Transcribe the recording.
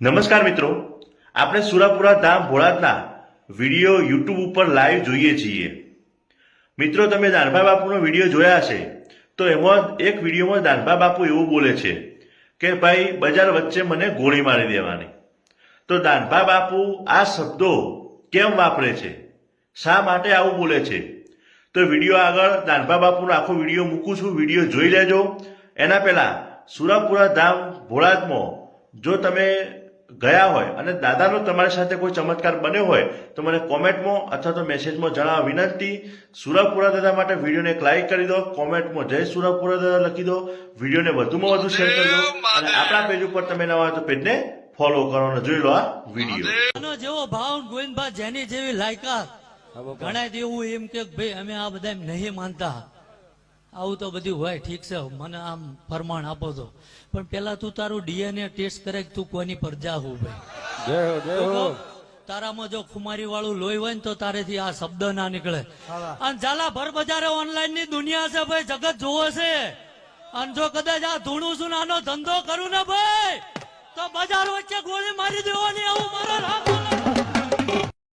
નમસ્કાર મિત્રો. આપણે સુરાપુરા ધામ ભોળાતના વીડિયો યુટ્યુબ ઉપર લાઈવ જોઈએ છીએ. મિત્રો, તમે દાનભા બાપુનો વીડિયો જોયા હશે, તો એમાં એક વિડીયોમાં દાનભાઈ બાપુ એવું બોલે છે કે, ભાઈ, બજાર વચ્ચે મને ગોળી મારી દેવાની. તો દાનભા બાપુ આ શબ્દો કેમ વાપરે છે? શા માટે આવું બોલે છે? તો વીડિયો આગળ દાનભા બાપુનો આખો વીડિયો મૂકું છું. વીડિયો જોઈ લેજો. એના પહેલા સુરાપુરા ધામ ભોળાદમાં જો તમે ગયા હોય અને દાદાનો તમારી સાથે કોઈ ચમત્કાર બન્યો હોય તો મને કોમેન્ટમાં અથવા તો મેસેજમાં જણાવવા વિનંતી. સુરાપુરા દાદા માટે વિડીયોને એક લાઈક કરી દો કોમેન્ટમાં જય સુરાપુરા દાદા લખી દો. વિડીયોને વધુમાં વધુ શેર કરી દો અને આપણા પેજ ઉપર તમે નવા તો પેજને ફોલો કરો અને જોઈ લો આ વીડિયો. જેવો ભાવ ગોવિંદભાઈ જેની જેવી લાયકાત ઘણા એવું એમ કે ભાઈ અમે આ બધા નહીં માનતા. આવું તો બધું હોય ઠીક છે મને આમ ફરમાણ આપો તો. પણ પેલા તું તારું ડીએનએ ટેસ્ટ કરે તું કોની પર જા હું ભાઈ? તારામાં જો ખુમારી વાળું લોહી હોય ને તો તારેથી આ શબ્દ ના નીકળે. અને ઝાલા ભર બજારે ઓનલાઈનની દુનિયા છે ભાઈ જગત જોવે છે. અને જો કદાચ આ ધૂણું છું નાનો આનો ધંધો કરું ને ભાઈ તો બજાર વચ્ચે ગોળી મારી દેવાની આવું.